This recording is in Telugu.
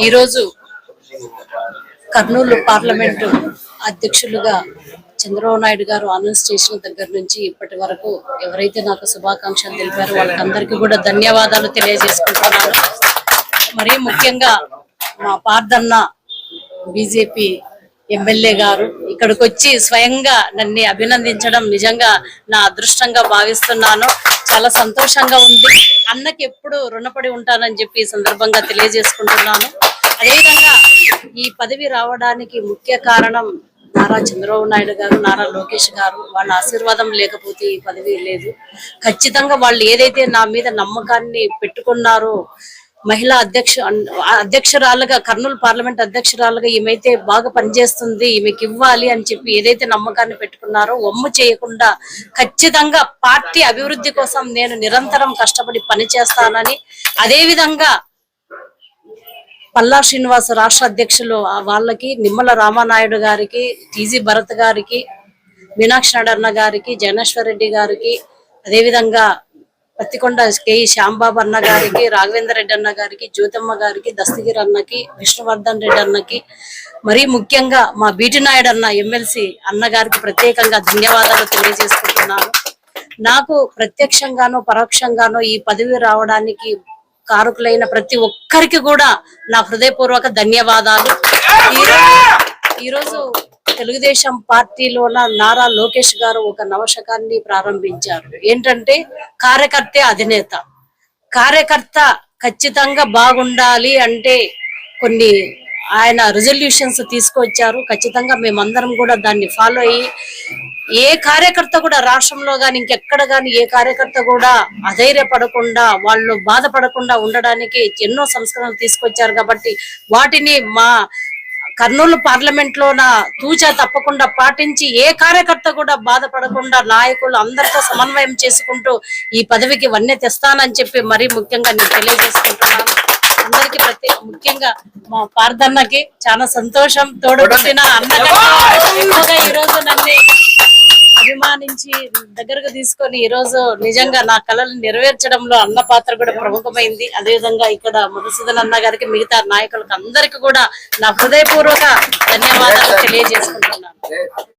ఈరోజు కర్నూలు పార్లమెంటు అధ్యక్షులుగా చంద్రబాబు నాయుడు గారు అనౌన్స్ చేసిన దగ్గర నుంచి ఇప్పటి వరకు ఎవరైతే నాకు శుభాకాంక్షలు తెలిపారో వాళ్ళకందరికీ కూడా ధన్యవాదాలు తెలియజేసుకుంటున్నాను. మరీ ముఖ్యంగా మా పార్దన్న బీజేపీ ఎమ్మెల్యే గారు ఇక్కడికి వచ్చి స్వయంగా నన్ను అభినందించడం నిజంగా నా అదృష్టంగా భావిస్తున్నాను. చాలా సంతోషంగా ఉంది. అన్నకి ఎప్పుడు రుణపడి ఉంటానని చెప్పి సందర్భంగా తెలియజేసుకుంటున్నాను. అదేవిధంగా ఈ పదవి రావడానికి ముఖ్య కారణం నారా చంద్రబాబు నాయుడు గారు నారా లోకేష్ గారు. వాళ్ళ ఆశీర్వాదం లేకపోతే ఈ పదవి లేదు. ఖచ్చితంగా వాళ్ళు ఏదైతే నా మీద నమ్మకాన్ని పెట్టుకున్నారో మహిళా అధ్యక్ష అధ్యక్షురాలుగా కర్నూలు పార్లమెంట్ అధ్యక్షురాలుగా ఈమెతే బాగా పనిచేస్తుంది ఈమెకి ఇవ్వాలి అని చెప్పి ఏదైతే నమ్మకాన్ని పెట్టుకున్నారో ఒమ్ము చేయకుండా ఖచ్చితంగా పార్టీ అభివృద్ధి కోసం నేను నిరంతరం కష్టపడి పనిచేస్తానని అదేవిధంగా పల్లా శ్రీనివాస్ రాష్ట్ర అధ్యక్షులు వాళ్ళకి నిమ్మల రామానాయుడు గారికి టీజీ భరత్ గారికి మీనాక్షి నాయుడు గారికి జగనేశ్వర్ రెడ్డి గారికి అదేవిధంగా పత్తికొండ కె శ్యాంబాబు అన్న గారికి రాఘవేంద్ర రెడ్డి అన్న గారికి జ్యోతమ్మ గారికి దస్తగిరి అన్నకి విష్ణువర్ధన్ రెడ్డి అన్నకి మరీ ముఖ్యంగా మా బీటి నాయుడు అన్న ఎమ్మెల్సీ అన్న గారికి ప్రత్యేకంగా ధన్యవాదాలు తెలియజేసుకుంటున్నాను. నాకు ప్రత్యక్షంగానో పరోక్షంగానో ఈ పదవి రావడానికి కారకులైన ప్రతి ఒక్కరికి కూడా నా హృదయపూర్వక ధన్యవాదాలు. ఈరోజు- ఈరోజు తెలుగుదేశం పార్టీలోన నారా లోకేష్ గారు ఒక నవశకాన్ని ప్రారంభించారు. ఏంటంటే కార్యకర్తే అధినేత. కార్యకర్త ఖచ్చితంగా బాగుండాలి అంటే కొన్ని ఆయన రిజల్యూషన్స్ తీసుకొచ్చారు. ఖచ్చితంగా మేమందరం కూడా దాన్ని ఫాలో అయ్యి ఏ కార్యకర్త కూడా రాష్ట్రంలో కానీ ఇంకెక్కడ కానీ ఏ కార్యకర్త కూడా అధైర్యపడకుండా వాళ్ళు బాధపడకుండా ఉండడానికి ఎన్నో సంస్కరణలు తీసుకొచ్చారు కాబట్టి వాటిని మా కర్నూలు పార్లమెంట్ లోన తూచా తప్పకుండా పాటించి ఏ కార్యకర్త కూడా బాధపడకుండా నాయకులు అందరితో సమన్వయం చేసుకుంటూ ఈ పదవికి వన్నె తెస్తానని చెప్పి మరీ ముఖ్యంగా నేను తెలియజేసుకుంటున్నాను. అందరికి ప్రతి ముఖ్యంగా మా పార్థన్నకి చాలా సంతోషం తోడుపుట్టిన అన్నగా ఎక్కువగా ఈ రోజు నన్ను అభిమానించి దగ్గరకు తీసుకొని ఈ రోజు నిజంగా నా కళలు నెరవేర్చడంలో అన్న పాత్ర కూడా ప్రముఖమైంది. అదే విధంగా ఇక్కడ మధుసూదన్ అన్న గారికి మిగతా నాయకులకు అందరికి కూడా నా హృదయపూర్వక ధన్యవాదాలు. తెలియజేసుకుంటున్నాను.